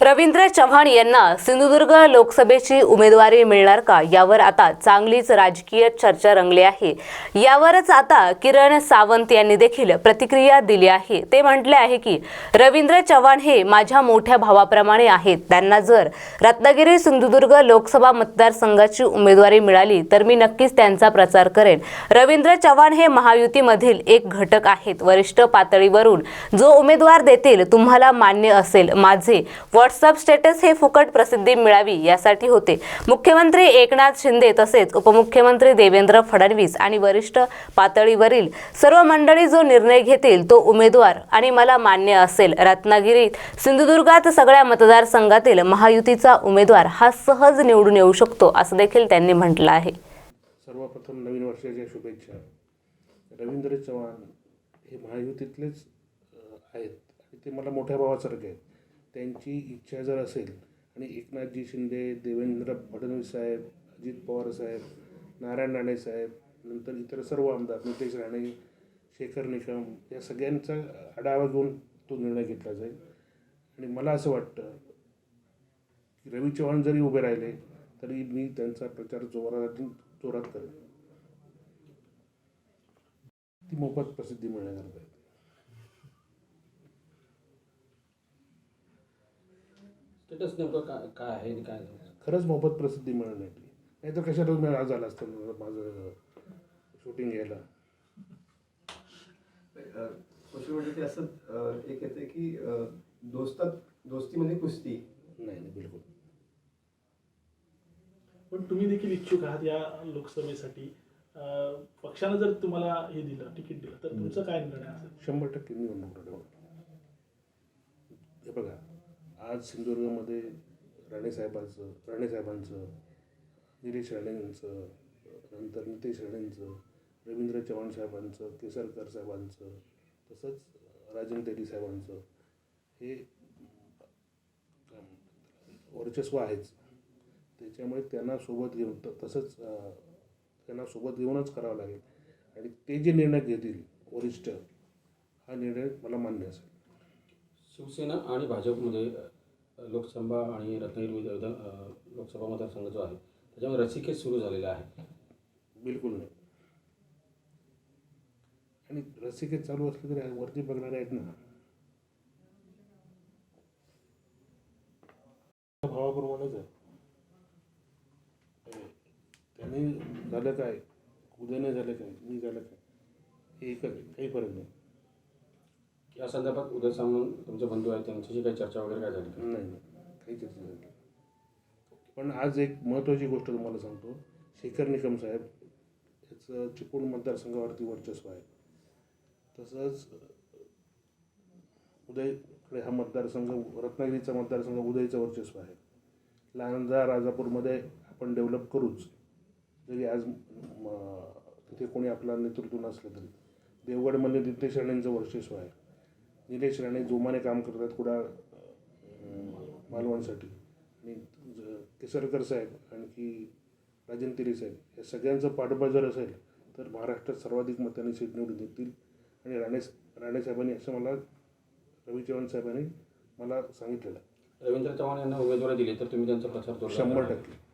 रवींद्र चव्हाण यांना सिंधुदुर्ग लोकसभेची उमेदवारी मिळणार का? यावर आता चांगलीच राजकीय चर्चा रंगली आहे. यावरच आता किरण सावंत यांनी देखील प्रतिक्रिया दिली आहे. ते म्हटले आहे की रवींद्र चव्हाण हे माझ्या मोठ्या भावाप्रमाणे आहेत. त्यांना जर रत्नागिरी सिंधुदुर्ग लोकसभा मतदारसंघाची उमेदवारी मिळाली तर मी नक्कीच त्यांचा प्रचार करेन. रवींद्र चव्हाण हे महायुतीमधील एक घटक आहेत. वरिष्ठ पातळीवरून जो उमेदवार देतील तुम्हाला मान्य असेल. माझे व्हॉट्सअप स्टेटस हे फुकट प्रसिद्धी मिळावी यासाठी होते. मुख्यमंत्री एकनाथ शिंदे तसेच उपमुख्यमंत्री देवेंद्र फडणवीस आणि वरिष्ठ पातळीवरील सर्व मंडळी जो निर्णय घेतील तो उमेदवार आणि मला मान्य असेल. रत्नागिरीत सिंधुदुर्गात सगळ्या मतदारसंघातील महायुतीचा उमेदवार हा सहज निवडून येऊ शकतो असं देखील त्यांनी म्हटलं आहे. सर्वप्रथम नवीन वर्षाच्या शुभेच्छा. रवींद्र चव्हाण हे महायुतीतलेच आहेत. आणि ते मला मोठ्या भावासारखे आहेत. त्यांची इच्छा जर असेल आणि एकनाथजी शिंदे देवेंद्र फडणवीस साहेब अजित पवार साहेब नारायण राणे साहेब नंतर इतर सर्व आमदार नितेश राणे शेखर निकम या सगळ्यांचा आढावा घेऊन तो निर्णय घेतला जाईल आणि मला असं वाटतं की रवी चव्हाण जरी उभे राहिले तरी मी त्यांचा प्रचार जोरात जोरात करेन ती मोफत प्रसिद्धी मिळण्यासारखं आहे. स्टेटस नेमकं काय काय आहे आणि काय नाही. खरंच मोफत प्रसिद्धी मिळण्यासाठी नाही तर कशाला मी आज आला असतं माझं शूटिंग घ्यायला. सोशल मीडियावरती असं अ, एक येते की अ, दोस्तात दोस्तीमध्ये कुस्ती. नाही नाही बिलकुल. पण तुम्ही देखील इच्छुक आहात या लोकसभेसाठी. अं, पक्षानं जर तुम्हाला हे दिलं तिकीट दिलं तर तुमचा काय निर्णय असेल? शंभर टक्के निवडणूक लढवणार हे बघा. आज सिंधुदुर्गमध्ये राणेसाहेबांचं राणेसाहेबांचं निलेश राणेंचं नंतर नितेश राणेंचं रवींद्र चव्हाण साहेबांचं केसरकर साहेबांचं तसंच राजन तेली साहेबांचं हे वर्चस्व आहेच. त्याच्यामुळे त्यांना सोबत घेऊन त- तसंच त्यांना सोबत घेऊनच करावं लागेल. आणि ते जे निर्णय घेतील वरिष्ठ हा निर्णय मला मान्य असेल. शिवसेना आणि भाजपमध्ये लोकसभा आणि रत्नागिरी विधान लोकसभा मतदारसंघ जो आहे त्याच्यामध्ये रसिकेत सुरू झालेला आहे. बिलकुल नाही. आणि रसिकेत चालू असले तरी वरती बघणारे आहेत ना. भावाप्रमाणेच आहे. त्याने झालं काय? उद्याने झालं काय? मी झालं काय? हे काही फरक नाही. या संदर्भात उदय सामंत तुमचे बंधू आहेत त्यांच्याशी काही चर्चा वगैरे काय झाली? का? नाही. काही चर्चा झाली नाही. पण आज एक महत्त्वाची गोष्ट तुम्हाला सांगतो. शेखर निकम साहेब याचं चिपळूण मतदारसंघावरती वर्चस्व आहे. तसंच उदयकडे हा मतदारसंघ रत्नागिरीचा मतदारसंघ उदयचं वर्चस्व आहे. लहानजा राजापूरमध्ये आपण डेव्हलप करूच. जरी आज म, तिथे कोणी आपला नेतृत्व नसलं तरी. देवगडमध्ये नितेश राणेंचं वर्चस्व आहे. निलेश राणे जोमाने काम करतात कुडाळ अं, मालवणसाठी. आणि केसरकर साहेब आणखी राजन तेली साहेब या सगळ्यांचं पाठबळ जर असेल तर महाराष्ट्रात सर्वाधिक मतांनी सीट निवडून येतील. आणि राणे राणे साहेबांनी असं मला रवी चव्हाण साहेबांनी मला सांगितलेलं रवींद्र चव्हाण यांना उमेदवारी दिली तर तुम्ही त्यांचा प्रचार शंभर. टक्के.